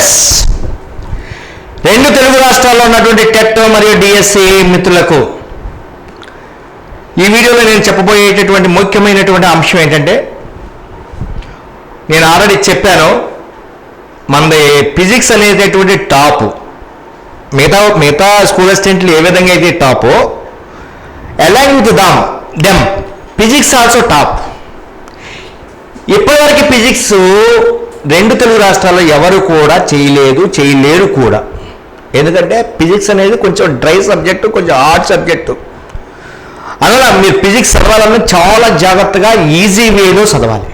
Yes రెండు తెలుగు రాష్ట్రాల్లో ఉన్నటువంటి టెట్ మరియు డిఎస్సి మిత్రులకు ఈ వీడియోలో నేను చెప్పబోయేటటువంటి ముఖ్యమైనటువంటి అంశం ఏంటంటే నేను ఆల్రెడీ చెప్పాను మనది ఫిజిక్స్ అనేటటువంటి టాప్. మిగతా మిగతా స్కూల్ అసిస్టెంట్లు ఏ విధంగా అయితే టాపో along with them them physics also top ఇప్పటివరకు ఫిజిక్స్ రెండు తెలుగు రాష్ట్రాల్లో ఎవరు కూడా చేయలేదు చేయలేరు కూడా. ఎందుకంటే ఫిజిక్స్ అనేది కొంచెం డ్రై సబ్జెక్టు కొంచెం హార్డ్ సబ్జెక్టు అందువల్ల మీరు ఫిజిక్స్ చదవాలన్నా చాలా జాగ్రత్తగా ఈజీ వేలో చదవాలి.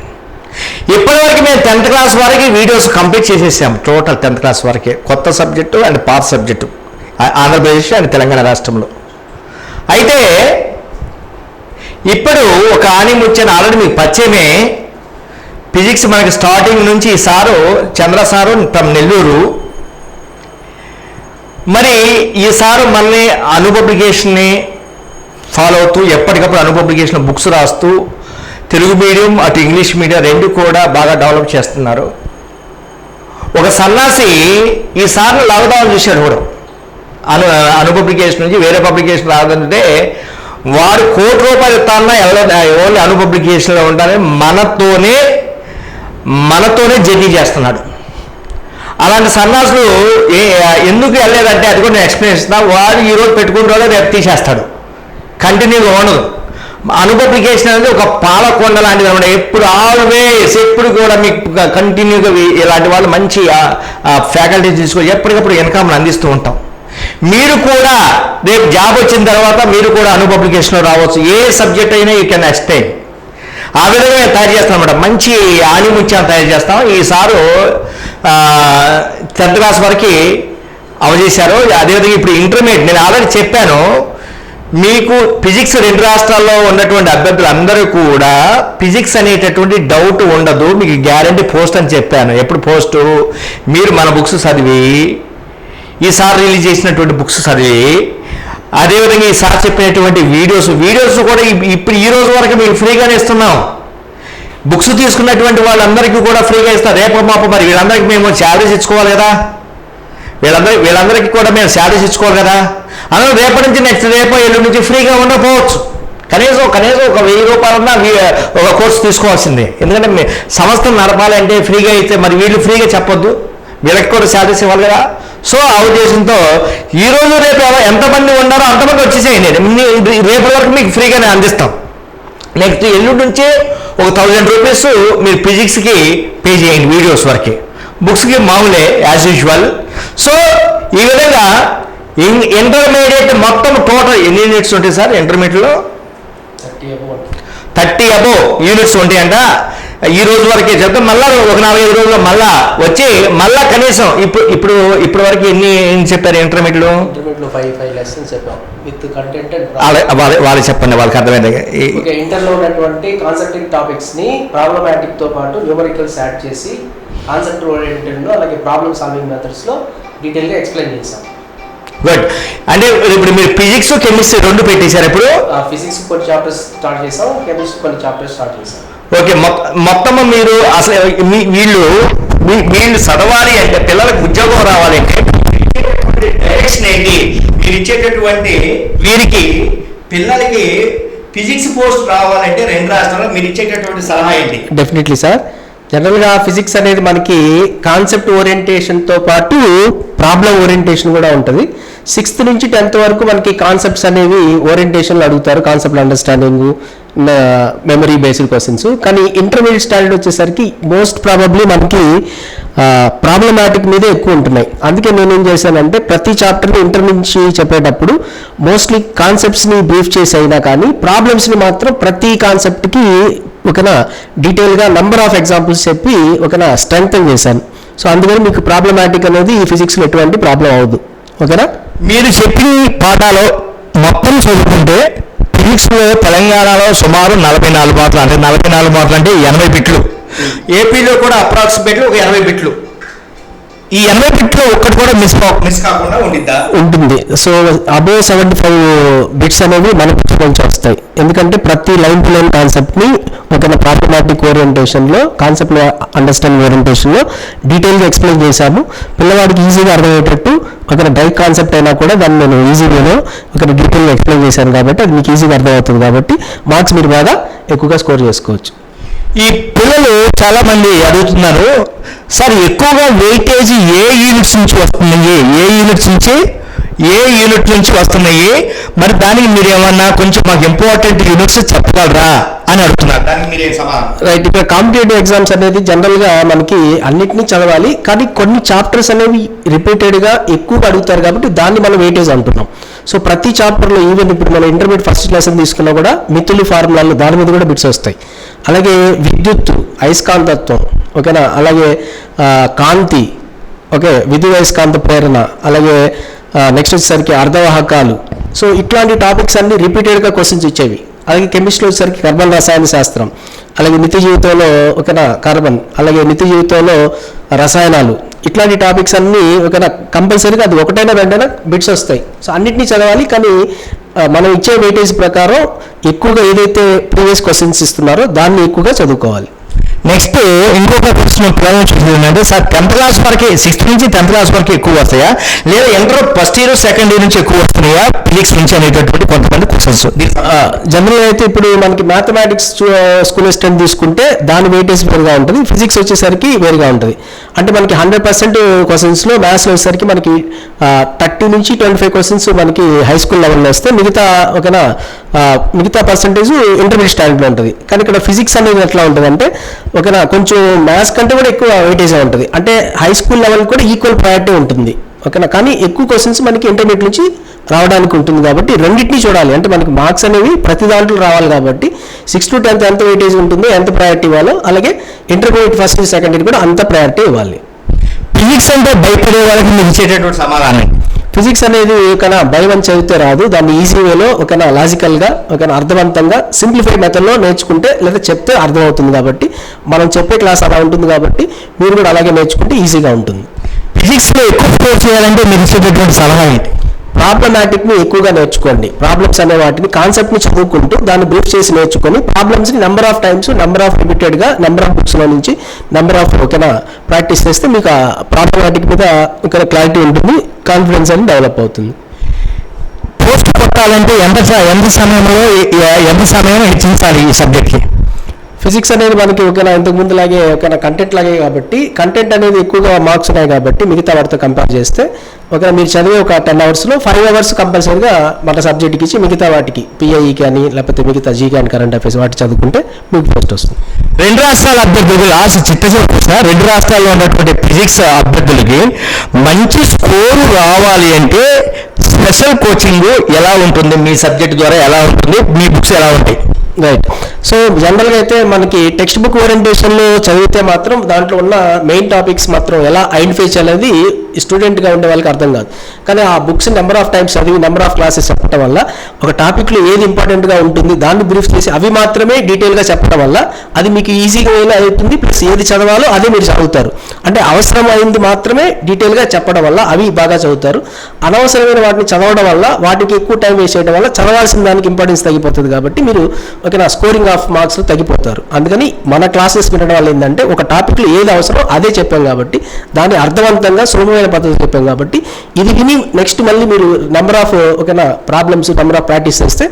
ఇప్పటివరకు మేము టెన్త్ క్లాస్ వరకు వీడియోస్ కంప్లీట్ చేసేసాం టోటల్ టెన్త్ క్లాస్ వరకే. కొత్త సబ్జెక్టు అండ్ పాత సబ్జెక్టు ఆంధ్రప్రదేశ్ అండ్ తెలంగాణ రాష్ట్రంలో. అయితే ఇప్పుడు ఒక ఆనిముత్యాన్ని ఆల్రెడీ మీకు పరిచయమే. ఫిజిక్స్ మనకి స్టార్టింగ్ నుంచి ఈ sir Chandra sir from Nellore. మరి ఈ సారు మళ్ళీ అను పబ్లికేషన్ని ఫాలో అవుతూ ఎప్పటికప్పుడు అను పబ్లికేషన్ బుక్స్ రాస్తూ తెలుగు మీడియం అటు ఇంగ్లీష్ మీడియం రెండు కూడా బాగా డెవలప్ చేస్తున్నారు. ఒక సన్నాసి ఈ సార్ని లాక్డౌన్ చూశాడు కూడా అను అను పబ్లికేషన్ నుంచి వేరే పబ్లికేషన్ రాదంటే వాడు కోటి రూపాయలు ఇస్తానన్నా ఎవరి ఓన్లీ అను పబ్లికేషన్లో మనతోనే మనతోనే జర్నీ చేస్తున్నాడు. అలాంటి సన్నాసులు ఏ ఎందుకు వెళ్ళలేదంటే అది కూడా నేను ఎక్స్ప్లెయిన్ ఇస్తున్నా వాడు ఈరోజు పెట్టుకుంటాడో రేపు తీసేస్తాడు. కంటిన్యూగా ఉండదు. అనుపబ్లికేషన్ అనేది ఒక పాలకొండ లాంటిది అనమాట. ఎప్పుడు ఆల్వేస్ ఎప్పుడు కూడా మీకు కంటిన్యూగా ఇలాంటి వాళ్ళు మంచి ఫ్యాకల్టీ తీసుకొని ఎప్పటికప్పుడు ఇన్కమ్ అందిస్తూ ఉంటాం. మీరు కూడా రేపు జాబ్ వచ్చిన తర్వాత మీరు కూడా అనుపబ్లికేషన్లో రావచ్చు. ఏ సబ్జెక్ట్ అయినా యూ కెన్ ఎక్స్ప్లెయిన్ ఆ విధంగా తయారు చేస్తాం అనమాట మంచి ఆణిముత్యాన్ని తయారు చేస్తాం. ఈసారు టెన్త్ క్లాస్ వరకు అవజేశారు అదేవిధంగా ఇప్పుడు ఇంటర్మీడియట్ నేను ఆల్రెడీ చెప్పాను. మీకు ఫిజిక్స్ రెండు రాష్ట్రాల్లో ఉన్నటువంటి అభ్యర్థులందరూ కూడా ఫిజిక్స్ అనేటటువంటి డౌట్ ఉండదు. మీకు గ్యారంటీ పోస్ట్ అని చెప్పాను. ఎప్పుడు పోస్టు? మీరు మన బుక్స్ చదివి ఈసారి రిలీజ్ చేసినటువంటి బుక్స్ చదివి అదేవిధంగా సార్ చెప్పినటువంటి వీడియోస్ వీడియోస్ కూడా ఇప్పుడు ఈ రోజు వరకు మీకు ఫ్రీగానే ఇస్తున్నాం. బుక్స్ తీసుకున్నటువంటి వాళ్ళందరికీ కూడా ఫ్రీగా ఇస్తారు రేపు మాప మరి వీళ్ళందరికీ మేము శాలరీస్ ఇచ్చుకోవాలి కదా. వీళ్ళందరి వీళ్ళందరికీ కూడా మేము శాలరీస్ ఇచ్చుకోవాలి కదా. అందులో రేపటి నుంచి నెక్స్ట్ రేపు ఎల్లుండి నుంచి ఫ్రీగా ఉండకపోవచ్చు. కనీసం కనీసం ఒక వెయ్యి రూపాయలన్నా ఒక కోర్సు తీసుకోవాల్సిందే. ఎందుకంటే సంస్థను నడపాలంటే ఫ్రీగా అయితే మరి వీళ్ళు ఫ్రీగా చెప్పొద్దు. వీళ్ళకి కూడా శాలరీస్ ఇవ్వాలి కదా. సో ఆ ఉద్దేశంతో ఈ రోజు రేపు ఎవరు ఎంతమంది ఉన్నారో అంతమంది వచ్చేసేయండి రేపటి వరకు మీకు ఫ్రీగానే అందిస్తాం. నెక్స్ట్ ఎల్లుండి నుంచే ఒక థౌజండ్ రూపీస్ మీరు ఫిజిక్స్కి పే చేయండి వీడియోస్ వరకు. బుక్స్కి మామూలే యాజ్ యూజువల్ సో ఈ విధంగా ఇంటర్మీడియట్ మొత్తం టోటల్ ఎన్ని యూనిట్స్ ఉంటాయి సార్? ఇంటర్మీడియట్లో thirty about thirty about units ఉంటాయి అంట ఈ రోజు వరకే చెప్తే మళ్ళా ఒక నాలుగైదు రోజుల్లో మళ్ళా వచ్చి మళ్ళా కనీసం ఇప్పుడు ఇప్పుడు ఇప్పటి వరకు ఎన్ని చెప్పారు ఇంటర్మీడియట్లో వాళ్ళ చెప్పండి వాళ్ళకి అర్థమైంది? ఇంటర్లో ఉన్నటువంటి కాన్సెప్టింగ్ టాపిక్స్ని ప్రాబ్లమాటిక్తో పాటు న్యూమరికల్స్ యాడ్ చేసి కాన్సెప్ట్ ఓరియంటెడ్లో అలాగే ప్రాబ్లమ్ సాల్వింగ్ మెథడ్స్లో డీటెయిల్గా ఎక్స్ప్లెయిన్ చేసాం గుడ్ అంటే ఇప్పుడు మీరు ఫిజిక్స్ కెమిస్ట్రీ రెండు పెట్టేశారు ఇప్పుడు ఫిజిక్స్ కొన్ని చాప్టర్స్ స్టార్ట్ చేసాం కెమిస్ట్రీ కొన్ని చాప్టర్స్ స్టార్ట్ చేసాం ఓకే మొత్తము మీరు అసలు మీ వీళ్ళు మీ- వీళ్ళు చదవాలి అంటే పిల్లలకు ఉద్యోగం రావాలి అంటే డైరెక్షన్ ఏంటి? మీరు ఇచ్చేటటువంటి వీరికి పిల్లలకి ఫిజిక్స్ పోస్ట్ రావాలంటే రెండు రాష్ట్రాల్లో మీరు ఇచ్చేటటువంటి సలహా ఏంటి? డెఫినెట్లీ సార్ జనరల్గా ఫిజిక్స్ అనేది మనకి కాన్సెప్ట్ ఓరియంటేషన్తో పాటు ప్రాబ్లం ఓరియంటేషన్ కూడా ఉంటుంది. సిక్స్త్ నుంచి టెన్త్ వరకు మనకి కాన్సెప్ట్స్ అనేవి ఓరియంటేషన్లో అడుగుతారు concept understanding memory based questions కానీ ఇంటర్మీడియట్ స్టాండర్డ్ వచ్చేసరికి మోస్ట్ ప్రాబబ్లీ మనకి ప్రాబ్లమాటిక్ మీదే ఎక్కువ ఉంటున్నాయి. అందుకే నేను ఏం చేశానంటే ప్రతి చాప్టర్ని ఇంటర్ నుంచి చెప్పేటప్పుడు మోస్ట్లీ కాన్సెప్ట్స్ని బ్రీఫ్ చేసి అయినా కానీ ప్రాబ్లమ్స్ని మాత్రం ప్రతి కాన్సెప్ట్కి ఒకనా డీటెయిల్గా నంబర్ ఆఫ్ ఎగ్జాంపుల్స్ చెప్పి ఒకనా స్ట్రెంగ్తన్ చేశాను. సో అందుకని మీకు ప్రాబ్లమాటిక్ అనేది ఈ ఫిజిక్స్లో ఎటువంటి ప్రాబ్లం అవ్వదు. ఓకేనా? మీరు చెప్పిన పాఠాలు మొత్తం చదువుకుంటే ఫిజిక్స్లో తెలంగాణలో సుమారు నలభై నాలుగు మార్కులు అంటే నలభై నాలుగు మార్కులు అంటే ఎనభై బిట్లు. ఏపీలో కూడా అప్రాక్సిమేట్లీ ఒక ఎనభై బిట్లు. ఈ ఎనభై బిట్లో ఒక్కటి కూడా మిస్ మిస్ కాకుండా ఉండిద్దా? ఉంటుంది. So above seventy five bits అనేవి మన నుంచి వస్తాయి. ఎందుకంటే ప్రతి లైన్ టు లైన్ కాన్సెప్ట్ని ఒక ప్రాబ్లమాటిక్ ఓరియంటేషన్లో కాన్సెప్ట్ అండర్స్టాండింగ్ ఓరియంటేషన్లో డీటెయిల్గా ఎక్స్ప్లెయిన్ చేశాము. పిల్లవాడికి ఈజీగా అర్థమయ్యేటట్టు ఒక డైరెక్ట్ కాన్సెప్ట్ అయినా కూడా దాన్ని నేను ఈజీగాను ఒక డీటెయిల్గా ఎక్స్ప్లెయిన్ చేశాను కాబట్టి అది మీకు ఈజీగా అర్థమవుతుంది కాబట్టి మార్క్స్ మీరు బాగా ఎక్కువగా స్కోర్ చేసుకోవచ్చు. ఈ పిల్లలు చాలామంది అడుగుతున్నారు సార్ ఎక్కువగా వెయిటేజ్ ఏ యూనిట్స్ నుంచి వస్తున్నాయి? ఏ యూనిట్స్ నుంచి? ఏ యూనిట్ నుంచి వస్తున్నాయి? మరి దానికి మీరు ఏమన్నా కొంచెం మాకు ఇంపార్టెంట్ యూనిట్స్ చెప్పగలరా? అని అడుగుతున్నారు. దానికి మీరు సమాధానం? రైట్ ఇక్కడ కాంపిటేటివ్ ఎగ్జామ్స్ అనేది జనరల్గా మనకి అన్నిటినీ చదవాలి కానీ కొన్ని చాప్టర్స్ అనేవి రిపీటెడ్గా ఎక్కువగా అడుగుతారు కాబట్టి దాన్ని మనం వెయిటేజ్ అంటున్నాం. సో ప్రతి చాప్టర్లో ఈవెన్ ఇప్పుడు మనం ఇంటర్మీడియట్ ఫస్ట్ లెసన్ తీసుకున్నా కూడా మిత్తులు ఫార్ములాలు దాని మీద కూడా బిట్స్ వస్తాయి. అలాగే విద్యుత్తు అయస్కాంతత్వం ఓకేనా? అలాగే కాంతి ఓకే? విద్యుత్ అయస్కాంత ప్రేరణ అలాగే నెక్స్ట్ వచ్చేసరికి అర్ధవాహకాలు. సో ఇట్లాంటి టాపిక్స్ అన్ని రిపీటెడ్గా క్వశ్చన్స్ ఇచ్చేవి. అలాగే కెమిస్ట్రీ వచ్చేసరికి కార్బన్ రసాయన శాస్త్రం అలాగే నిత్య జీవితంలో ఒకనా కార్బన్ అలాగే నిత్య జీవితంలో రసాయనాలు. ఇట్లాంటి టాపిక్స్ అన్నీ ఒక కంపల్సరీగా అది ఒకటైనా రెండైనా బిట్స్ వస్తాయి. సో అన్నిటినీ చదవాలి కానీ మనం ఇచ్చే వెయిటేజ్ ప్రకారం ఎక్కువగా ఏదైతే ప్రీవియస్ క్వశ్చన్స్ ఇస్తున్నారో దాన్ని ఎక్కువగా చదువుకోవాలి. నెక్స్ట్ ఇంకొక ప్రశ్న ప్రాబ్లం చూసిందంటే సార్ టెన్త్ క్లాస్ వరకే సిక్స్త్ నుంచి టెన్త్ క్లాస్ వరకు ఎక్కువ వస్తాయా? లేదా inter first year second year నుంచి ఎక్కువ వస్తున్నాయా? ఫిజిక్స్ నుంచి అనేటటువంటి కొంతమంది క్వశ్చన్స్ జనరల్ అయితే ఇప్పుడు మనకి మ్యాథమెటిక్స్ స్కూల్ అసిస్టెంట్ తీసుకుంటే దాని వెయిటేజ్ వేరుగా ఉంటుంది ఫిజిక్స్ వచ్చేసరికి వేరుగా ఉంటుంది. అంటే మనకి హండ్రెడ్ పర్సెంట్ క్వశ్చన్స్లో మ్యాథ్స్లో వచ్చేసరికి మనకి థర్టీ నుంచి ట్వంటీ ఫైవ్ క్వశ్చన్స్ మనకి హై స్కూల్ లెవెల్లో వస్తే మిగతా ఒకనా మిగతా పర్సంటేజ్ ఇంటర్మీడియట్ స్టాండర్డ్లో ఉంటుంది. కానీ ఇక్కడ ఫిజిక్స్ అనేది ఎట్లా ఉంటుంది ఓకేనా? కొంచెం మ్యాథ్స్ కంటే కూడా ఎక్కువ వెయిటేజ్ ఉంటుంది. అంటే హై స్కూల్ లెవెల్ కూడా ఈక్వల్ ప్రయారిటీ ఉంటుంది. ఓకేనా? కానీ ఎక్కువ క్వశ్చన్స్ మనకి ఇంటర్మీడియట్ నుంచి రావడానికి ఉంటుంది కాబట్టి రెండింటినీ చూడాలి. అంటే మనకి మార్క్స్ అనేవి ప్రతి దాంట్లో రావాలి కాబట్టి సిక్స్ టు టెన్త్ ఎంత వెయిటేజ్ ఉంటుందో ఎంత ప్రయారిటీ ఇవ్వాలో అలాగే ఇంటర్మీడియట్ ఫస్ట్ సెకండ్ ఇయర్ కూడా అంత ప్రయారిటీ ఇవ్వాలి. ఫిజిక్స్ అంటే భయపడే వాళ్ళకి మీరు ఇచ్చేటటువంటి సమాధానం. ఫిజిక్స్ అనేది ఒకనా భయం అని చదివితే రాదు దాన్ని ఈజీ వేలో ఒక లాజికల్గా ఒక అర్థవంతంగా సింప్లిఫైడ్ మెథడ్లో నేర్చుకుంటే లేదా చెప్తే అర్థమవుతుంది కాబట్టి మనం చెప్పే క్లాస్ అలా ఉంటుంది కాబట్టి మీరు కూడా అలాగే నేర్చుకుంటే ఈజీగా ఉంటుంది. ఫిజిక్స్లో ఎక్కువ స్కోర్ చేయాలంటే మీరు ఇచ్చేటటువంటి సలహా ఏంటి? ప్రాబ్లమాటిక్ని ఎక్కువగా నేర్చుకోండి. ప్రాబ్లమ్స్ అనే వాటిని కాన్సెప్ట్ని చదువుకుంటూ దాన్ని బ్రీఫ్ చేసి నేర్చుకొని ప్రాబ్లమ్స్ని number of times number of లిమిటెడ్గా నెంబర్ ఆఫ్ బుక్స్లో నుంచి నెంబర్ ఆఫ్ ఓకేనా ప్రాక్టీస్ చేస్తే మీకు ఆ ప్రాబ్లమాటిక్ మీద ఇక్కడ క్లారిటీ ఉంటుంది కాన్ఫిడెన్స్ అని డెవలప్ అవుతుంది. పోస్ట్ కొట్టాలంటే ఎంత ఎంత సమయంలో ఎంత సమయం హెచ్చించాలి ఈ సబ్జెక్ట్కి ఫిజిక్స్ అనేది మనకి ఒకేలా ఇంతకు ముందు లాగే ఒక కంటెంట్ లాగే కాబట్టి కంటెంట్ అనేది ఎక్కువగా మార్క్స్ ఉన్నాయి కాబట్టి మిగతా వాటితో కంపేర్ చేస్తే ఒక మీరు చదివే ఒక టెన్ అవర్స్లో ఫైవ్ అవర్స్ కంపల్సరీగా మన సబ్జెక్ట్కి ఇచ్చి మిగతా వాటికి పిఐఈ కానీ లేకపోతే మిగతా జీ కానీ కరెంట్ అఫైర్స్ వాటి చదువుకుంటే మీకు ఫస్ట్ వస్తుంది. రెండు రాష్ట్రాల అభ్యర్థులు లాస్ట్ ప్రశ్న రెండు రాష్ట్రాల్లో ఉన్నటువంటి ఫిజిక్స్ అభ్యర్థులకి మంచి స్కోరు రావాలి అంటే స్పెషల్ కోచింగ్ ఎలా ఉంటుంది? మీ సబ్జెక్ట్ ద్వారా ఎలా ఉంటుంది? మీ బుక్స్ ఎలా ఉంటాయి? రైట్ సో జనరల్గా అయితే మనకి టెక్స్ట్ బుక్ ఓరియంటేషన్లో చదివితే మాత్రం దాంట్లో ఉన్న మెయిన్ టాపిక్స్ మాత్రం ఎలా ఐడెంటిఫై చేయాలనేది స్టూడెంట్గా ఉండే వాళ్ళకి అర్థం కాదు. కానీ ఆ బుక్స్ నెంబర్ ఆఫ్ టైమ్స్ చదివి నెంబర్ ఆఫ్ క్లాసెస్ చెప్పడం వల్ల ఒక టాపిక్లో ఏది ఇంపార్టెంట్గా ఉంటుంది దాన్ని బ్రీఫ్ చేసి అవి మాత్రమే డీటెయిల్గా చెప్పడం వల్ల అది మీకు ఈజీగా వేలా అవుతుంది ప్లస్ ఏది చదవాలో అదే మీరు చదువుతారు. అంటే అవసరం మాత్రమే డీటెయిల్గా చెప్పడం వల్ల అవి బాగా చదువుతారు. అనవసరమైన వాటిని చదవడం వల్ల వాటికి ఎక్కువ టైం వేస్ట్ చేయడం వల్ల చదవాల్సిన దానికి ఇంపార్టెన్స్ తగ్గిపోతుంది కాబట్టి మీరు ఓకే నా స్కోరింగ్ ఆఫ్ మార్క్స్ తగ్గిపోతారు. అందుకని మన క్లాసెస్ వినడం వల్ల ఏంటంటే ఒక టాపిక్లో ఏది అవసరం అదే చెప్పాం కాబట్టి దాన్ని అర్థవంతంగా సులభమైన పద్ధతి చెప్పాం కాబట్టి ఇది విని నెక్స్ట్ మళ్ళీ మీరు నెంబర్ ఆఫ్ ఓకేనా ప్రాబ్లమ్స్ నెంబర్ ఆఫ్ ప్రాక్టీస్ చేస్తే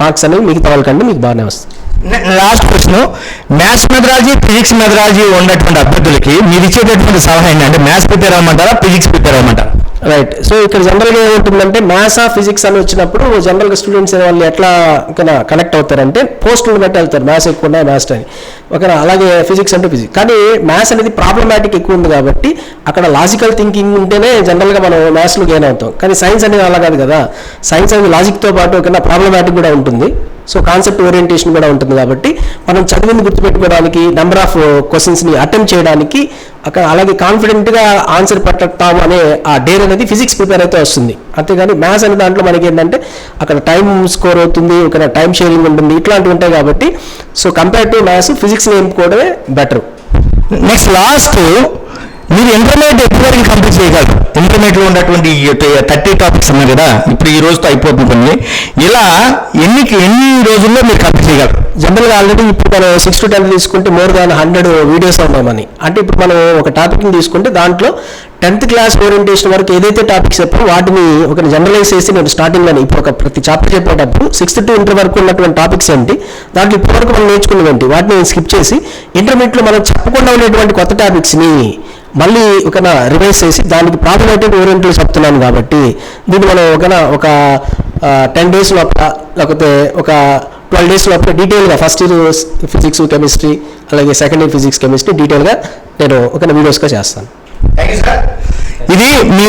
మార్క్స్ అనేవి మిగతా వాళ్ళకంటే మీకు బాగానే వస్తాయి. Last question maths methodology physics methodology ఉన్నటువంటి అభ్యర్థులకి మీరు ఇచ్చేటటువంటి సలహా ఏంటంటే మ్యాథ్స్ ప్రిపేర్ అవ్వమంటారా ఫిజిక్స్ ప్రిపేర్ అవ్వమంటారా రైట్ సో ఇక్కడ జనరల్గా ఏముంటుందంటే మ్యాథ్స్ ఆ ఫిజిక్స్ అని వచ్చినప్పుడు జనరల్గా స్టూడెంట్స్ వాళ్ళు ఎట్లా కనెక్ట్ అవుతారంటే పోస్టులను బట్టి వెళ్తారు. మ్యాథ్స్ ఎక్కువ ఉన్నాయి మ్యాథ్స్ అని. ఓకేనా అలాగే ఫిజిక్స్ అంటే ఫిజిక్స్ కానీ మ్యాథ్స్ అనేది ప్రాబ్లమాటిక్ ఎక్కువ ఉంది కాబట్టి అక్కడ లాజికల్ థింకింగ్ ఉంటేనే జనరల్గా మనం మ్యాథ్స్లో గెయిన్ అవుతాం. కానీ సైన్స్ అనేది అలా కాదు కదా. సైన్స్ అనేది లాజిక్తో పాటు ఓకేనా ప్రాబ్లమాటిక్ కూడా ఉంటుంది. సో కాన్సెప్ట్ ఓరియంటేషన్ కూడా ఉంటుంది కాబట్టి మనం చదివింది గుర్తుపెట్టుకోవడానికి నెంబర్ ఆఫ్ క్వశ్చన్స్ని అటెంప్ట్ చేయడానికి అక్కడ అలాగే కాన్ఫిడెంట్గా ఆన్సర్ పెట్టాము అనే ఆ డేర్ అనేది ఫిజిక్స్ ప్రిపేర్ అయితే వస్తుంది. అంతేగాని మ్యాథ్స్ అనే దాంట్లో మనకి ఏంటంటే అక్కడ టైం స్కోర్ అవుతుంది ఇక్కడ టైం షేరింగ్ ఉంటుంది ఇట్లాంటివి ఉంటాయి కాబట్టి. So compare to maths physics ఫిజిక్స్ని ఎంపుకోవడమే బెటర్ నెక్స్ట్ లాస్ట్ మీరు ఇంటర్మీడియట్ ఎప్పుడు వరకు కంప్లీట్ చేయగలరు ఇంటర్మీడియట్లో ఉన్నటువంటి థర్టీ టాపిక్స్ ఉన్నాయి కదా ఇప్పుడు ఈ రోజుతో అయిపోతుంది కొన్ని ఇలా ఎన్ని ఎన్ని రోజుల్లో మీరు కంప్లీట్ చేయగలరు? జనరల్గా ఆల్రెడీ ఇప్పుడు మనం సిక్స్ టు టెన్ తీసుకుంటే మోర్ దాన్ హండ్రెడ్ వీడియోస్ ఉన్నామని. అంటే ఇప్పుడు మనం ఒక టాపిక్ని తీసుకుంటే దాంట్లో టెన్త్ క్లాస్ ఓరియంటేషన్ వరకు ఏదైతే టాపిక్స్ చెప్పారో వాటిని ఒక జనరలైజ్ చేసి నేను స్టార్టింగ్లోనే ఇప్పుడు ఒక ప్రతి చాప్టర్ చెప్పేటప్పుడు సిక్స్త్ టు ఇంటర్ వరకు ఉన్నటువంటి టాపిక్స్ ఏంటి దాంట్లో ఇప్పటి వరకు మనం నేర్చుకున్నవి ఏంటి వాటిని స్కిప్ చేసి ఇంటర్మీడియట్లో మనం చెప్పకుండా ఉండేటువంటి కొత్త టాపిక్స్ని మళ్ళీ ఒక రివైజ్ చేసి దానికి ప్రాబ్లమేటిక్ ఓరియంటల్ చెప్తున్నాను కాబట్టి దీన్ని మనం ఒక ఒక టెన్ డేస్ లోపల లేకపోతే ఒక ట్వెల్వ్ డేస్ లోపల డీటెయిల్గా ఫస్ట్ ఇయర్ ఫిజిక్స్ కెమిస్ట్రీ అలాగే సెకండ్ ఇయర్ ఫిజిక్స్ కెమిస్ట్రీ డీటెయిల్గా నేను ఒక వీడియోస్గా చేస్తాను. ఇది మీ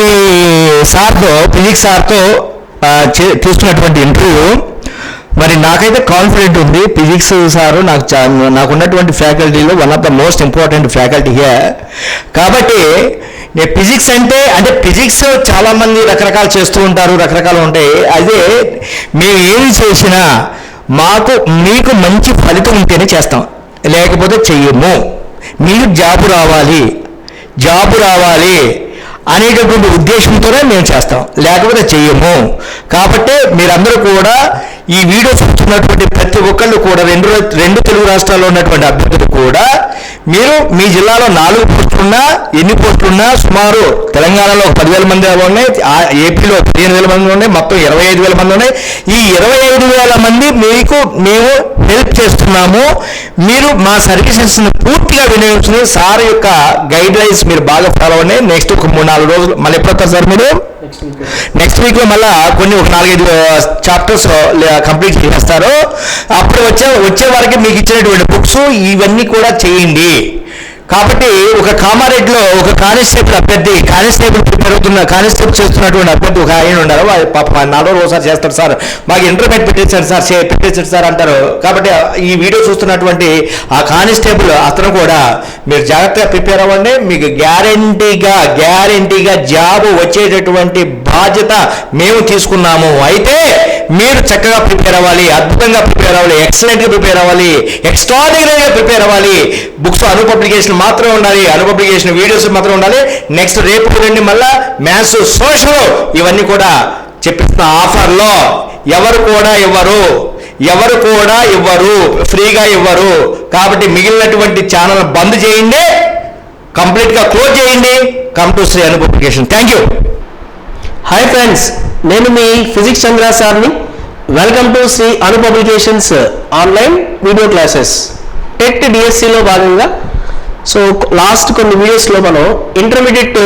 సార్తో ఫిజిక్స్ సార్తో ఆ, చే- తీసుకున్నటువంటి ఇంటర్వ్యూ మరి నాకైతే కాన్ఫిడెంట్ ఉంది. ఫిజిక్స్ సారు నాకు నాకున్నటువంటి నాకు ఉన్నటువంటి ఫ్యాకల్టీలో one of the most important faculty here కాబట్టి నేను ఫిజిక్స్ అంటే అంటే ఫిజిక్స్ చాలామంది రకరకాలు చేస్తూ ఉంటారు రకరకాలు ఉంటాయి. అదే మేము ఏమి చేసినా మాకు మీకు మంచి ఫలితం ఉంటేనే చేస్తాం. లేకపోతే చెయ్యము. మీకు జాబు రావాలి. జాబు రావాలి అనేటటువంటి ఉద్దేశంతోనే మేము చేస్తాం. లేకపోతే చెయ్యము. కాబట్టి మీరందరూ కూడా ఈ వీడియో చూస్తున్నటువంటి ప్రతి ఒక్కళ్ళు కూడా రెండు రెండు తెలుగు రాష్ట్రాల్లో ఉన్నటువంటి అభ్యర్థులు కూడా మీరు మీ జిల్లాలో నాలుగు పోస్టులున్నా ఎన్ని పోస్టులున్నా సుమారు తెలంగాణలో ఒక పదివేల మంది ఉన్నాయి ఆ ఏపీలో పదిహేను వేల మంది ఉన్నాయి మొత్తం ఇరవై ఐదు వేల మంది ఉన్నాయి. ఈ ఇరవై ఐదు వేల మంది మీకు మేము హెల్ప్ చేస్తున్నాము. మీరు మా సర్వీసెస్ పూర్తిగా వినియోగించుకుని సార్ యొక్క గైడ్ లైన్స్ మీరు బాగా ఫాలో అవ్వండి. నెక్స్ట్ ఒక మూడు నాలుగు రోజులు మళ్ళీ ఎప్పుడు వస్తారు సార్ మీరు? నెక్స్ట్ వీక్లో మళ్ళా కొన్ని ఒక నాలుగైదు చాప్టర్స్ కంప్లీట్ చేస్తారు అప్పుడు వచ్చే వచ్చే వారికి మీకు ఇచ్చినటువంటి బుక్స్ ఇవన్నీ కూడా చేయండి. కాబట్టి ఒక కామారెడ్డిలో ఒక కానిస్టేబుల్ అభ్యర్థి కానిస్టేబుల్ ప్రిపేర్ అవుతున్న కానిస్టేబుల్ చేస్తున్నటువంటి అభ్యర్థి ఒక ఆయన ఉన్నారు పాప నాలుగు ఒకసారి చేస్తారు సార్. మాకు ఇంటర్మీడియట్ పెట్టేశారు సార్ చే- పెట్టేశారు సార్ అంటారు. కాబట్టి ఈ వీడియో చూస్తున్నటువంటి ఆ కానిస్టేబుల్ అతను కూడా మీరు జాగ్రత్తగా ప్రిపేర్ అవ్వండి. మీకు గ్యారంటీగా గ్యారంటీగా జాబ్ వచ్చేటటువంటి బాధ్యత మేము తీసుకున్నాము. అయితే మీరు చక్కగా ప్రిపేర్ అవ్వాలి అద్భుతంగా ప్రిపేర్ అవ్వాలి ఎక్సలెంట్గా ప్రిపేర్ అవ్వాలి ఎక్స్ట్రాడినరీగా ప్రిపేర్ అవ్వాలి. బుక్స్ అను పబ్లికేషన్ మాత్రమే ఉండాలి అను పబ్లికేషన్ వీడియోస్ మాత్రం ఉండాలి. నెక్స్ట్ రేపు రండి మళ్ళా మ్యాథ్స్ సోషల్ ఇవన్నీ కూడా చెప్పిస్తున్న ఆఫర్లో. ఎవరు కూడా ఇవ్వరు. ఎవరు కూడా ఇవ్వరు. ఫ్రీగా ఇవ్వరు. కాబట్టి మిగిలినటువంటి ఛానల్ బంద్ చేయండి. కంప్లీట్గా క్లోజ్ చేయండి. Come to Shri Anu publication. Thank you. Hi friends నేను మీ ఫిజిక్స్ చంద్ర సార్ని. Welcome to Shri Anu publications online video classes TET డిఎస్సిలో భాగంగా సో లాస్ట్ కొన్ని వీడియోస్లో మనం ఇంటర్మీడియట్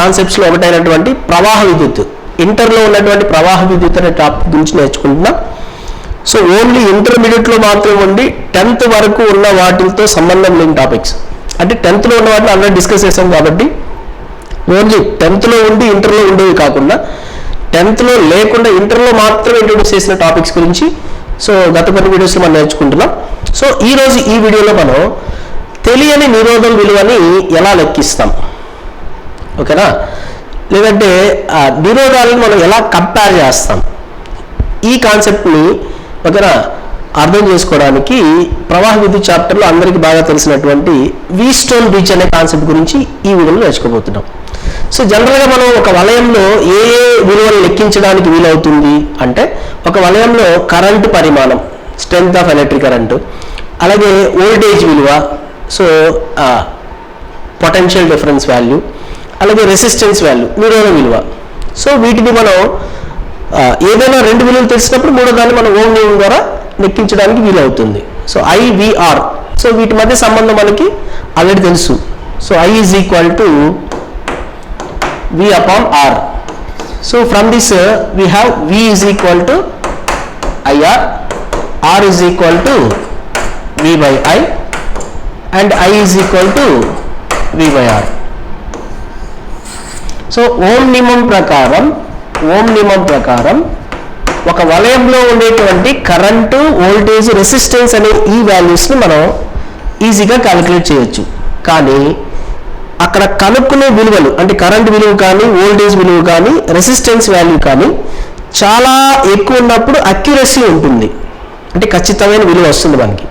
కాన్సెప్ట్స్లో uh, ఒకటైనటువంటి ప్రవాహ విద్యుత్ ఇంటర్లో ఉన్నటువంటి ప్రవాహ విద్యుత్ అనే టాపిక్ గురించి నేర్చుకుంటున్నాం. సో ఓన్లీ ఇంటర్మీడియట్లో మాత్రం ఉండి టెన్త్ వరకు ఉన్న వాటితో సంబంధం లేని టాపిక్స్ అంటే టెన్త్లో ఉన్న వాటిని ఆల్రెడీ డిస్కస్ చేసాం కాబట్టి ఓన్లీ టెన్త్లో ఉండి ఇంటర్లో ఉండేవి కాకుండా టెన్త్లో లేకుండా ఇంటర్లో మాత్రమే ఇంట్రొడ్యూస్ చేసిన టాపిక్స్ గురించి. సో గత కొన్ని వీడియోస్లో మనం నేర్చుకుంటున్నాం. సో ఈ రోజు ఈ వీడియోలో మనం తెలియని నిరోధం విలువని ఎలా లెక్కిస్తాం? ఓకేనా? లేదంటే ఆ నిరోధాలను మనం ఎలా కంపేర్ చేస్తాం? ఈ కాన్సెప్ట్ని ఓకేనా? అర్థం చేసుకోవడానికి ప్రవాహ విద్యుత్ చాప్టర్లో అందరికీ బాగా తెలిసినటువంటి వీ స్టోన్ బ్రిడ్జ్ అనే కాన్సెప్ట్ గురించి ఈ వీడియోలో నేర్చుకోబోతున్నాం. సో జనరల్గా మనం ఒక వలయంలో ఏ ఏ విలువలు లెక్కించడానికి వీలవుతుంది అంటే ఒక వలయంలో కరెంటు పరిమాణం స్ట్రెంగ్త్ ఆఫ్ ఎలక్ట్రిక్ కరెంటు అలాగే ఓల్టేజ్ విలువ సో పొటెన్షియల్ డిఫరెన్స్ వాల్యూ అలాగే రెసిస్టెన్స్ వాల్యూ నిరోధ విలువ. సో వీటిని మనం ఏదైనా రెండు విలువలు తెలిసినప్పుడు మూడో దాన్ని మనం ఓం నియమం ద్వారా లెక్కించడానికి వీలవుతుంది. సో ఐవిఆర్ సో వీటి మధ్య సంబంధం మనకి ఆల్రెడీ తెలుసు. So I is equal to V R. R so from this we have V is equal to IR, R is equal to V by I and I is equal to V by R. So Ohm నియమం ప్రకారం Ohm నియమం ప్రకారం ఒక వలయంలో ఉండేటువంటి current voltage resistance అనే ఈ వాల్యూస్ని మనం ఈజీగా క్యాలిక్యులేట్ చేయొచ్చు కానీ అక్కడ కనుక్కునే విలువలు అంటే కరెంట్ విలువ కానీ ఓల్డేజ్ విలువ కానీ రెసిస్టెన్స్ వాల్యూ కానీ చాలా ఎక్కువ ఉన్నప్పుడు అక్యురసీ ఉంటుంది. అంటే ఖచ్చితమైన విలువ వస్తుంది మనకి.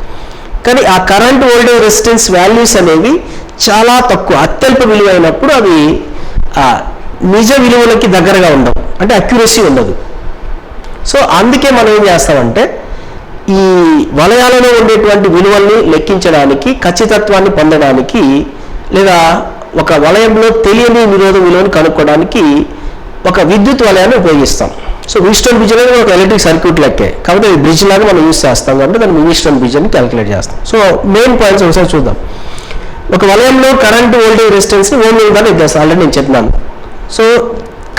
కానీ ఆ కరెంట్ ఓల్డేజ్ రెసిస్టెన్స్ వాల్యూస్ అనేవి చాలా తక్కువ అత్యల్ప విలువ అయినప్పుడు అవి నిజ విలువలకి దగ్గరగా ఉండవు. అంటే అక్యురసీ ఉండదు. సో అందుకే మనం ఏం చేస్తామంటే ఈ వలయాలలో ఉండేటువంటి విలువల్ని లెక్కించడానికి ఖచ్చితత్వాన్ని పొందడానికి లేదా ఒక వలయంలో తెలియని నిరోధ విలువను కనుక్కోవడానికి ఒక విద్యుత్ వలయాన్ని ఉపయోగిస్తాం. సో వీస్టోన్ బ్రిడ్జ్ అనేది ఒక ఎలక్ట్రిక్ సర్క్యూట్ లెక్కే. కాబట్టి అది బ్రిడ్జ్ లాగా మనం యూస్ చేస్తాం కాబట్టి దాన్ని వీస్టోన్ బ్రిడ్జ్ అని క్యాలిక్యులేట్ చేస్తాం. సో మెయిన్ పాయింట్స్ ఒకసారి చూద్దాం. ఒక వలయంలో కరెంట్ వోల్టేజ్ రెసిస్టెన్స్ ఓన్ విలువగా నిర్దేశిస్తాం ఆల్రెడీ నేను చెప్పినాను. సో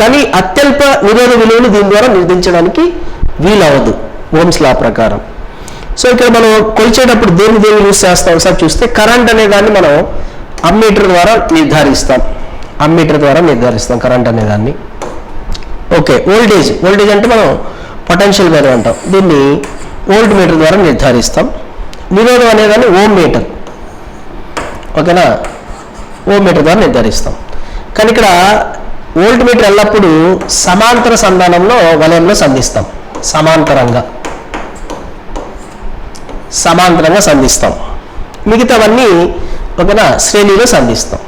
కానీ అత్యల్ప నిరోధ విలువను దీని ద్వారా నిర్ధించడానికి వీలవదు ఓమ్స్ లా ప్రకారం. సో ఇక్కడ మనం కొలిచేటప్పుడు దేని దేని యూస్ చేస్తాం? ఒకసారి చూస్తే కరెంట్ అనే దాన్ని మనం అమ్మీటర్ ద్వారా నిర్ధారిస్తాం. అమ్మీటర్ ద్వారా నిర్ధారిస్తాం కరెంట్ అనే దాన్ని. ఓకే ఓల్టేజ్ ఓల్టేజ్ అంటే మనం పొటెన్షియల్ వాల్యూ అంటాం. దీన్ని ఓల్ట్ మీటర్ ద్వారా నిర్ధారిస్తాం. నిరోధం అనేదాన్ని ఓమ్ మీటర్. ఓకేనా? ఓమ్ మీటర్ ద్వారా నిర్ధారిస్తాం. కానీ ఇక్కడ ఓల్ట్ మీటర్ ఎల్లప్పుడూ సమాంతర సంధానంలో వలయంలో సంధిస్తాం. సమాంతరంగా. సమాంతరంగా సంధిస్తాం. మిగతావన్నీ ఓకేనా శ్రేణిలో సంధిస్తాం.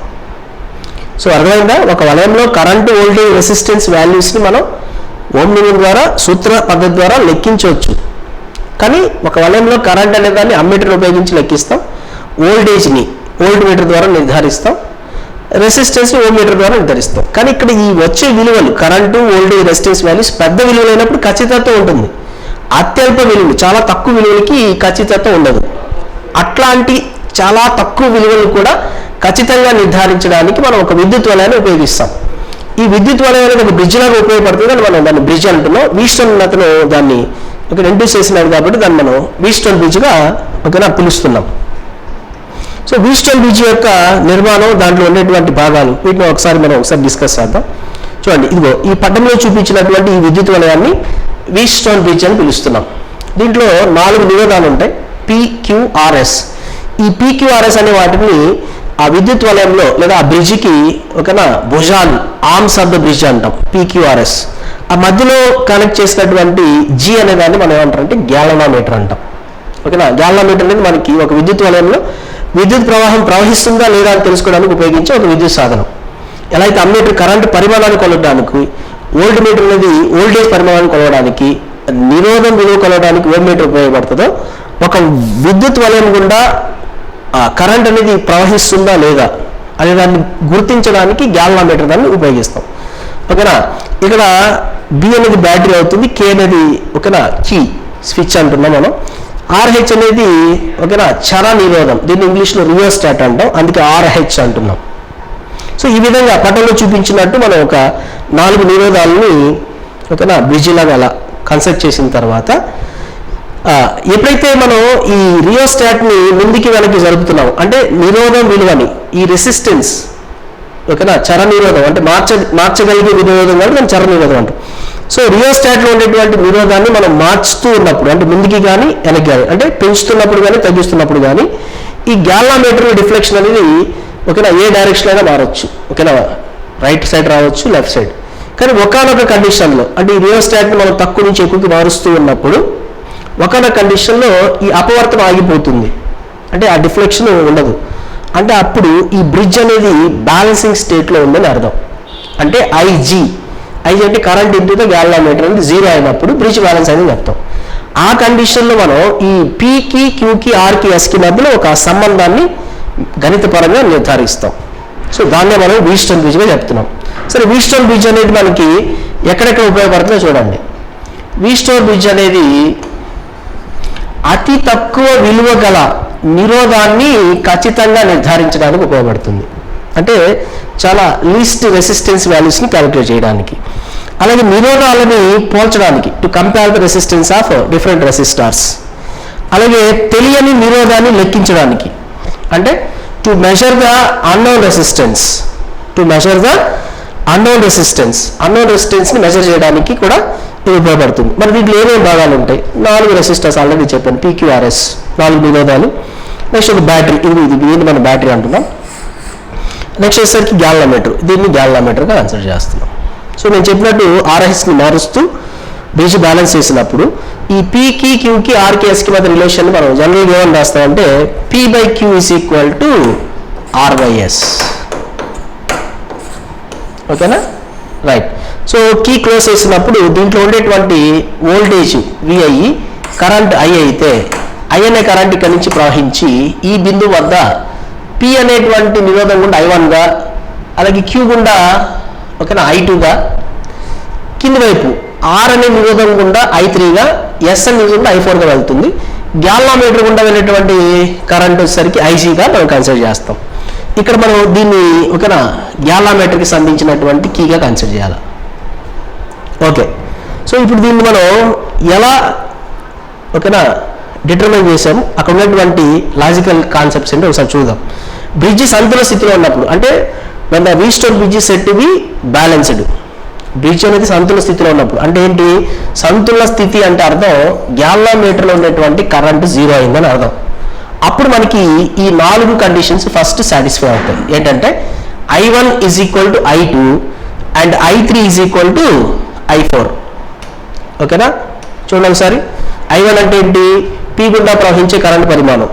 సో అర్థమైందా? ఒక వలయంలో కరెంటు వోల్టేజ్ రెసిస్టెన్స్ వాల్యూస్ని మనం ఓమ్ నియమం ద్వారా సూత్ర పద్ధతి ద్వారా లెక్కించవచ్చు. కానీ ఒక వలయంలో కరెంట్ అనే దాన్ని అమ్మీటర్ ఉపయోగించి లెక్కిస్తాం. ఓల్టేజ్ని ఓల్డ్ మీటర్ ద్వారా నిర్ధారిస్తాం. రెసిస్టెన్స్ ఓమ్ మీటర్ ద్వారా నిర్ధారిస్తాం. కానీ ఇక్కడ ఈ వచ్చే విలువలు కరెంటు వోల్టేజ్ రెసిస్టెన్స్ వాల్యూస్ పెద్ద విలువలైనప్పుడు ఖచ్చితత్వం ఉంటుంది. అత్యల్ప విలువలు చాలా తక్కువ విలువలకి ఖచ్చితత్వం ఉండదు. అట్లాంటి చాలా తక్కువ విలువలు కూడా ఖచ్చితంగా నిర్ధారించడానికి మనం ఒక విద్యుత్ వలయాన్ని ఉపయోగిస్తాం. ఈ విద్యుత్ వలయం అనేది ఒక బ్రిడ్జ్ లాగా ఉపయోగపడుతుంది మనం దాన్ని బ్రిడ్జ్ అంటున్నాం. వీస్టోన్ అతను దాన్ని ఒక ఎంట్రీ చేసినాడు కాబట్టి దాన్ని మనం వీస్టోన్ బ్రిడ్జ్గా ఒకనా పిలుస్తున్నాం. సో వీస్టోన్ బ్రిడ్జ్ యొక్క నిర్మాణం దాంట్లో ఉండేటువంటి భాగాలు వీటిని ఒకసారి మనం ఒకసారి డిస్కస్ చేద్దాం. చూడండి ఇదిగో ఈ పట్టణంలో చూపించినటువంటి ఈ విద్యుత్ వలయాన్ని వీస్టోన్ బ్రిడ్జ్ అని పిలుస్తున్నాం. దీంట్లో నాలుగు నిరోధాలు ఉంటాయి. పిక్యూఆర్ఎస్ ఈ పీక్యూఆర్ఎస్ అనే వాటిని ఆ విద్యుత్ వలయంలో లేదా ఆ బ్రిడ్జికి ఒకనా భుజాన్ ఆర్మ్స్ ఆఫ్ ద బ్రిడ్జ్ అంటాం పీక్యూఆర్ఎస్. ఆ మధ్యలో కనెక్ట్ చేసినటువంటి జీ అనే దాన్ని మనం ఏమంటారంటే గ్యాలనామీటర్ అంటాం. ఓకేనా గ్యాలనామీటర్ అనేది మనకి ఒక విద్యుత్ వలయంలో విద్యుత్ ప్రవాహం ప్రవహిస్తుందా లేదా అని తెలుసుకోవడానికి ఉపయోగించే ఒక విద్యుత్ సాధనం. ఎలా అయితే అమ్మీటర్ కరెంటు పరిమాణాన్ని కొలవడానికి ఓల్డ్ మీటర్ అనేది ఓల్డేజ్ పరిమాణాన్ని కొలవడానికి నిరోధం విలువ కొలవడానికి ఓల్డ్ మీటర్ ఉపయోగపడుతుందో ఒక విద్యుత్ వలయం గుండా కరెంట్ అనేది ప్రవహిస్తుందా లేదా అనే దాన్ని గుర్తించడానికి గ్యాల్వామీటర్ దాన్ని ఉపయోగిస్తాం. ఓకేనా? ఇక్కడ బి అనేది బ్యాటరీ అవుతుంది కే అనేది ఓకేనా? కీ స్విచ్ అంటున్నాం మనం. ఆర్హెచ్ అనేది ఓకేనా? చర నిరోధం. దీన్ని ఇంగ్లీష్లో రియోస్టాట్ అంటాం అందుకే ఆర్హెచ్ అంటున్నాం. సో ఈ విధంగా పటంలో చూపించినట్టు మనం ఒక నాలుగు నిరోధాలని ఓకేనా? బ్రిడ్జిలాగా అలా కన్సల్ట్ చేసిన తర్వాత ఎప్పుడైతే మనం ఈ రియోస్టాట్ని ముందుకి వెనక్కి జరుపుతున్నాం అంటే నిరోధం విలువని ఈ రెసిస్టెన్స్ ఓకేనా? చర నిరోధం అంటే మార్చ మార్చగలిగే నిరోధం కాబట్టి మనం చర నిరోధం అంటాం. సో రియోస్టాట్లో ఉండేటువంటి నిరోధాన్ని మనం మార్చుతూ ఉన్నప్పుడు అంటే ముందుకి కానీ వెనక్కి కానీ అంటే పెంచుతున్నప్పుడు కానీ తగ్గిస్తున్నప్పుడు కానీ ఈ గ్యాలనామీటర్ డిఫ్లెక్షన్ అనేది ఓకేనా ఏ డైరెక్షన్ అయినా మారచ్చు. ఓకేనా? రైట్ సైడ్ రావచ్చు లెఫ్ట్ సైడ్. కానీ ఒకనొక కండిషన్లో అంటే ఈ రియోస్టాట్ని మనం తక్కువ నుంచి ఎక్కువకి మారుస్తూ ఉన్నప్పుడు ఒకనొక కండిషన్లో ఈ అపవర్తనం ఆగిపోతుంది. అంటే ఆ డిఫ్లెక్షన్ ఉండదు. అంటే అప్పుడు ఈ బ్రిడ్జ్ అనేది బ్యాలెన్సింగ్ స్టేట్లో ఉందని అర్థం. అంటే ఐజీ ఐజీ అంటే కరెంట్ ఇంటూ ద అనేది జీరో అయినప్పుడు బ్రిడ్జ్ బ్యాలెన్స్ అనేది చెప్తాం ఆ కండిషన్లో మనం ఈ పీకి క్యూకి ఆర్కి ఎస్కి మధ్యలో ఒక సంబంధాన్ని గణితపరంగా నిర్ధారిస్తాం. సో దాన్నే మనం వీస్టోన్ బ్రిడ్జ్గా చెప్తున్నాం. సరే వీస్టోన్ బ్రిడ్జ్ అనేది మనకి ఎక్కడెక్కడ ఉపయోగపడుతుందో చూడండి. వీస్టోన్ బ్రిడ్జ్ అనేది అతి తక్కువ విలువ గల నిరోధాన్ని ఖచ్చితంగా నిర్ధారించడానికి ఉపయోగపడుతుంది. అంటే చాలా లీస్ట్ రెసిస్టెన్స్ వాల్యూస్ని క్యాలిక్యులేట్ చేయడానికి. అలాగే నిరోధాలని పోల్చడానికి to compare the resistance of different resistors అలాగే తెలియని నిరోధాన్ని లెక్కించడానికి. అంటే to measure the unknown resistance to measure the unknown resistance unknown రెసిస్టెన్స్ని measure చేయడానికి కూడా ఇది ఉపయోగపడుతుంది. మరి దీంట్లో ఏమేమి భాగాలు ఉంటాయి? నాలుగు రెసిస్టర్స్ ఆల్రెడీ చెప్పాను. పీక్యూఆర్ఎస్ నాలుగు నిరోధాలు. నెక్స్ట్ ఒక బ్యాటరీ ఇది ఇది దీన్ని మనం బ్యాటరీ అంటున్నాం? నెక్స్ట్ వచ్చేసరికి గ్యాలనామీటర్ దీన్ని గ్యాలనామీటర్గా కన్సిడర్ చేస్తున్నాం. సో నేను చెప్పినట్టు ఆర్ఎస్ని మారుస్తూ బ్రిడ్జ్ బ్యాలెన్స్ చేసినప్పుడు ఈ పీకి క్యూకి ఆర్కేఎస్కి మధ్య రిలేషన్ మనం జనరల్గా ఏమని రాస్తామంటే P by Q is equal to R by S ఓకేనా రైట్ సో కీ క్లోజ్ చేసినప్పుడు దీంట్లో ఉండేటువంటి voltage V I current I అయితే ఐ అనే కరెంట్ ఇక్కడి నుంచి ప్రవహించి ఈ బిందువు వద్ద పి అనేటువంటి నిరోధం గుండా ఐ వన్గా అలాగే క్యూ గుండా ఓకేనా ఐ టూగా కింది వైపు ఆర్ అనే నిరోధం గుండా ఐ త్రీగా ఎస్ అనే నిరోధం గుండా ఐ ఫోర్గా వెళ్తుంది. గ్యాల్నామీటర్ గుండా వెళ్ళేటువంటి కరెంట్ వచ్చేసరికి ఐజీగా మనం కన్సిడర్ చేస్తాం. ఇక్కడ మనం దీన్ని ఓకేనా గ్యాల్నామీటర్కి సంబంధించినటువంటి కీగా కన్సిడర్ చేయాలి. ఓకే. సో ఇప్పుడు దీన్ని మనం ఎలా ఓకేనా డిటర్మైన్ చేసాము అక్కడ ఉన్నటువంటి లాజికల్ కాన్సెప్ట్స్ ఏంటో ఒకసారి చూద్దాం. బ్రిడ్జ్ సంతుల స్థితిలో ఉన్నప్పుడు అంటే మన Wheatstone bridge said be balanced bridge అనేది సంతుల స్థితిలో ఉన్నప్పుడు అంటే ఏంటి? సంతుల స్థితి అంటే అర్థం గ్యాల్లోమీటర్లో ఉండేటువంటి కరెంట్ జీరో అయిందని అర్థం. అప్పుడు మనకి ఈ నాలుగు కండిషన్స్ ఫస్ట్ సాటిస్ఫై అవుతాయి. ఏంటంటే I one is equal to I two and I three is equal to I four. ఓకేనా? చూడండి ఒకసారి. ఐ వన్ అంటే ఏంటి? పి గుండా ప్రవహించే కరెంట్ పరిమాణం.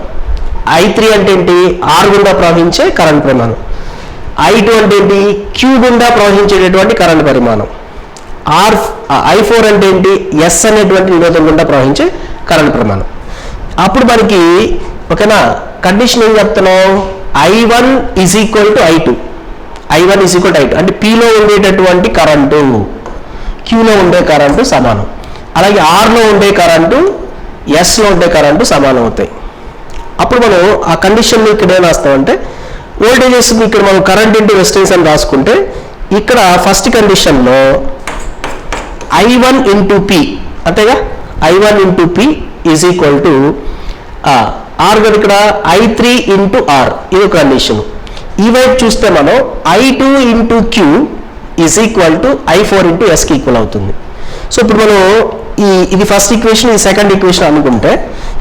ఐ త్రీ అంటే ఏంటి? ఆర్ గుండా ప్రవహించే కరెంట్ పరిమాణం. ఐ టూ అంటే ఏంటి? క్యూ గుండా ప్రవహించేటటువంటి కరెంట్ పరిమాణం. ఆర్ ఐ ఫోర్ అంటే ఏంటి? ఎస్ అనేటువంటి నిరోధం గుండా ప్రవహించే కరెంట్ పరిమాణం. అప్పుడు మనకి ఓకేనా? కండిషన్ ఏం చెప్తున్నాం? I one is equal to I two. I one is equal to I two. అంటే పీలో ఉండేటటువంటి కరెంటు. క్యూలో ఉండే కరెంటు సమానం. అలాగే ఆర్లో ఉండే కరెంటు ఎస్లో ఉండే కరెంటు సమానం అవుతాయి అప్పుడు మనం ఆ కండిషన్లో ఇక్కడ ఏం రాస్తామంటే వోల్టేజెస్ ఇక్కడ మనం కరెంట్ ఇంటూ రెసిస్టెన్స్ అని రాసుకుంటే ఇక్కడ ఫస్ట్ కండిషన్లో ఐ వన్ ఇంటూ పి అంతేగా? I one into P is equal to R కదా ఇక్కడ? ఐ త్రీ ఇంటూ ఆర్ ఇది ఒక కండిషన్ ఈ వైపు చూస్తే మనం I two into Q is equal to I four into ఎస్కి equal అవుతుంది. సో ఇప్పుడు మనం ఈ ఇది ఫస్ట్ ఈక్వేషన్ ఈ సెకండ్ ఈక్వేషన్ అనుకుంటే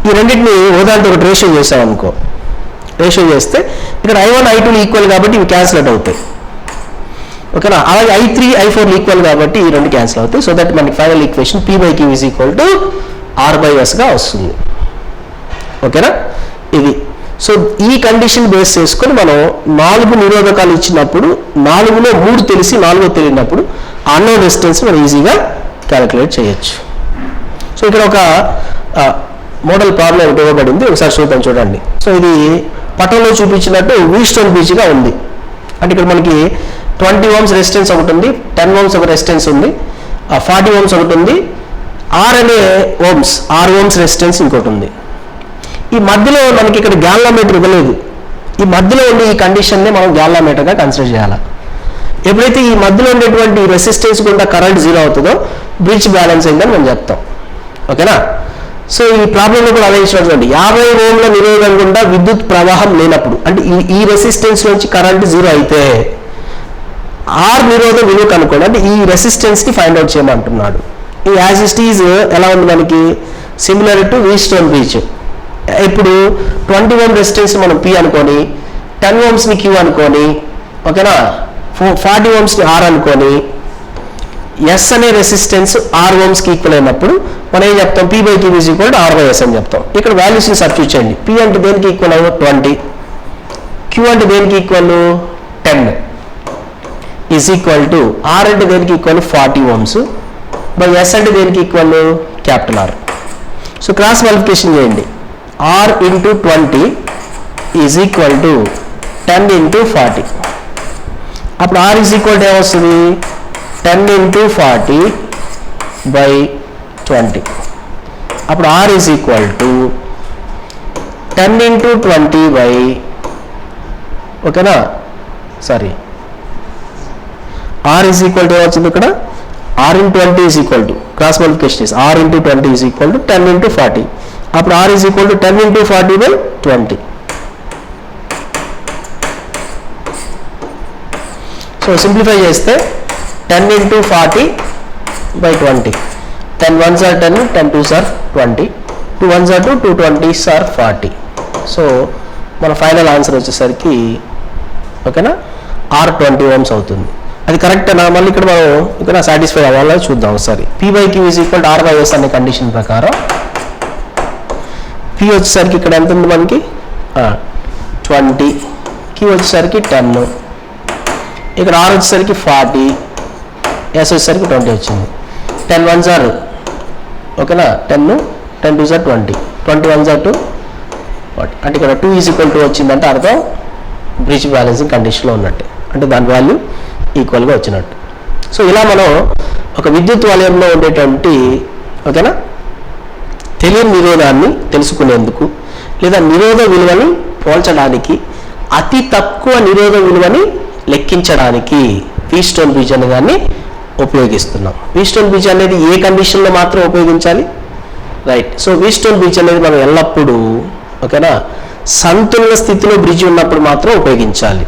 ఈ రెండింటిని ఉదాహరణ ఒకటి రేషియో చేసాం అనుకో. రేషియో చేస్తే ఇక్కడ I one I two equal కాబట్టి ఇవి క్యాన్సిల్ అవుతాయి. ఓకేనా? అలాగే I three I four equal కాబట్టి ఈ రెండు క్యాన్సిల్ అవుతాయి. సో దట్ మనకి final equation P by Q is equal to R by ఎస్గా వస్తుంది. ఓకేనా? ఇది సో ఈ కండిషన్ బేస్ చేసుకొని మనం నాలుగు నిరోధకాలు ఇచ్చినప్పుడు నాలుగులో మూడు తెలిసి నాలుగో తెలియనప్పుడు అన్నోన్ రెసిస్టెన్స్ మనం ఈజీగా క్యాలిక్యులేట్ చేయొచ్చు. సో ఇక్కడ ఒక మోడల్ ప్రాబ్లం ఒకటి ఇవ్వబడింది. ఒకసారి చూద్దాం చూడండి. సో ఇది పటంలో చూపించినట్టు వీస్టోన్ బీచ్గా ఉంది. అంటే ఇక్కడ మనకి ట్వంటీ ఓమ్స్ రెసిస్టెన్స్ ఒకటి ఉంది టెన్ ఓమ్స్ ఒక రెసిస్టెన్స్ ఉంది ఫార్టీ ఓమ్స్ ఒకటి ఉంది ఆర్ అనే ఓమ్స్ ఆర్ ఓమ్స్ రెసిస్టెన్స్ ఇంకోటి ఉంది. ఈ మధ్యలో మనకి ఇక్కడ గ్యాల్లోమీటర్ ఇవ్వలేదు. ఈ మధ్యలో ఉండే ఈ కండిషన్ని మనం గ్యాల్లోమీటర్గా కన్సిడర్ చేయాలి? ఎప్పుడైతే ఈ మధ్యలో ఉండేటువంటి రెసిస్టెన్స్ గుండా కరెంట్ జీరో అవుతుందో బ్రిడ్జ్ బ్యాలెన్స్ అయిందని మనం చెప్తాం. ఓకేనా? సో ఈ ప్రాబ్లంలో కూడా అదే ఇచ్చినటువంటి యాభై ఓంల నిరోధం గుండా విద్యుత్ ప్రవాహం లేనప్పుడు అంటే ఈ ఈ రెసిస్టెన్స్ నుంచి కరెంట్ జీరో అయితే ఆర్ నిరోధం విలువ కనుక్కోండి అంటే ఈ రెసిస్టెన్స్ని ఫైండ్ అవుట్ చేయమంటున్నాడు. ఈ యాజ్ ఈజ్ ఎలా ఉంది మనకి? సిమిలర్ టు వీస్టోన్ బీచ్ ఇప్పుడు ట్వంటీ ఓమ్ రెసిస్టెన్స్ మనం పి అనుకొని టెన్ ఓమ్స్ని క్యూ అనుకొని ఓకేనా? ఫార్టీ ఓమ్స్ని ఆర్ అనుకొని ఎస్ అనే రెసిస్టెన్స్ ఆర్ ఓమ్స్కి ఈక్వల్ అయినప్పుడు మనం ఏం చెప్తాం? P by Q is equal to R by S అని చెప్తాం. ఇక్కడ వాల్యూస్ని సబ్స్టిట్యూట్ చేయండి. పి అంటే దేనికి ఈక్వల్ అవ్వ ట్వంటీ. క్యూ అంటే దేనికి equal ten. Is equal to R అంటే దేనికి equal forty ohms. By S అంటే దేనికి equal capital R so cross multiplication చేయండి. R into twenty is equal to ten into forty అప్పుడు ఆర్ ఈజ్ ఈక్వల్ టు ఏమొస్తుంది? Ten into forty by twenty అప్పుడు R is equal to ten into twenty by ఓకేనా? Sorry R is equal to ఏమొచ్చింది ఇక్కడ? R in twenty is equal to cross multiplication is R into twenty is equal to ten into forty అప్పుడు R is equal to ten into forty by twenty so simplify చేస్తే ten into forty by twenty ten one sir ten ten two sir twenty two one sir two two twenty sir forty so మన final answer వచ్చేసరికి ఓకేనా? R twenty ohms అవుతుంది. అది కరెక్టేనా మళ్ళీ ఇక్కడ మనం ఇక్కడ సాటిస్ఫై అవ్వాలో? చూద్దాం ఒకసారి. P by Q is equal R by S అనే కండిషన్ ప్రకారం పి వచ్చేసరికి ఇక్కడ ఎంత ఉంది మనకి? ట్వంటీ. క్యూ వచ్చేసరికి టెన్. ఇక్కడ ఆర్ వచ్చేసరికి ఫార్టీ. ఎస్ వచ్చేసరికి ట్వంటీ వచ్చింది. టెన్ వన్ జార్ ఓకేనా? టెన్. టెన్ టూ జార్ ట్వంటీ. ట్వంటీ వన్ జార్ టూ ఫార్టీ. అంటే ఇక్కడ టూ ఈజ్ ఈక్వల్ టు వచ్చిందంటే అర్థం బ్రిడ్జ్ బ్యాలెన్సింగ్ కండిషన్లో ఉన్నట్టు. అంటే దాని వాల్యూ ఈక్వల్గా వచ్చినట్టు. సో ఇలా మనం ఒక విద్యుత్ వలయంలో ఉండేటువంటి ఓకేనా? తెలియని నిరోధాన్ని తెలుసుకునేందుకు లేదా నిరోధ విలువని పోల్చడానికి అతి తక్కువ నిరోధ విలువని లెక్కించడానికి వీస్టోన్ బ్రిడ్జ్ అనే దాన్ని ఉపయోగిస్తున్నాం. వీస్టోన్ బ్రిడ్జ్ అనేది ఏ కండిషన్లో మాత్రం ఉపయోగించాలి? రైట్ సో వీస్టోన్ బ్రిడ్జ్ అనేది మనం ఎల్లప్పుడూ ఓకేనా? సంతులన స్థితిలో బ్రిడ్జ్ ఉన్నప్పుడు మాత్రం ఉపయోగించాలి.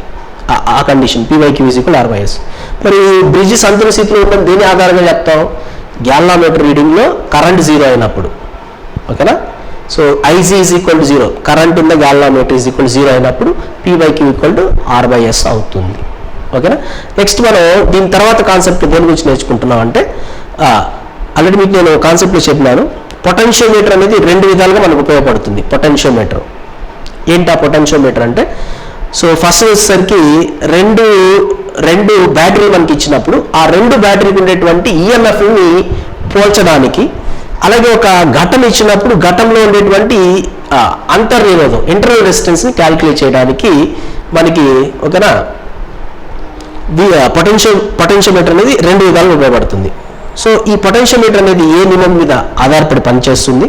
ఆ- ఆ కండిషన్ పీవైక్యూ ఈక్వల్ ఆర్వైఎస్ మరి బ్రిడ్జ్ సంతులన స్థితిలో ఉన్న దేని ఆధారంగా చెప్తాం? గ్యాల్నామీటర్ రీడింగ్లో కరెంట్ జీరో అయినప్పుడు. ఓకేనా? So I G is equal to zero current ఉన్న గ్యాల్నామీటర్ ఈజ్ ఈక్వల్ జీరో అయినప్పుడు P by Q equal to R by S అవుతుంది. ఓకేనా? నెక్స్ట్ మనం దీని తర్వాత కాన్సెప్ట్ దేని గురించి నేర్చుకుంటున్నాం అంటే ఆల్రెడీ మీకు నేను కాన్సెప్ట్లో చెప్పినాను. పొటెన్షియోమీటర్ అనేది రెండు విధాలుగా మనకు ఉపయోగపడుతుంది. పొటెన్షియోమీటర్ ఏంటి ఆ పొటెన్షియోమీటర్ అంటే సో ఫస్ట్ వచ్చేసరికి రెండు రెండు బ్యాటరీ మనకి ఇచ్చినప్పుడు ఆ రెండు బ్యాటరీకి ఉండేటువంటి ఈఎంఎఫ్ని పోల్చడానికి అలాగే ఒక ఘటం ఇచ్చినప్పుడు ఘటంలో ఉండేటువంటి అంతర్నిరోధం ఇంటర్నల్ రెసిస్టెన్స్ని క్యాలిక్యులేట్ చేయడానికి మనకి ఓకేనా? పొటెన్షియల్ పొటెన్షియోమీటర్ అనేది రెండు విధాలుగా ఉపయోగపడుతుంది. సో ఈ పొటెన్షియోమీటర్ అనేది ఏ నియమం మీద ఆధారపడి పనిచేస్తుంది?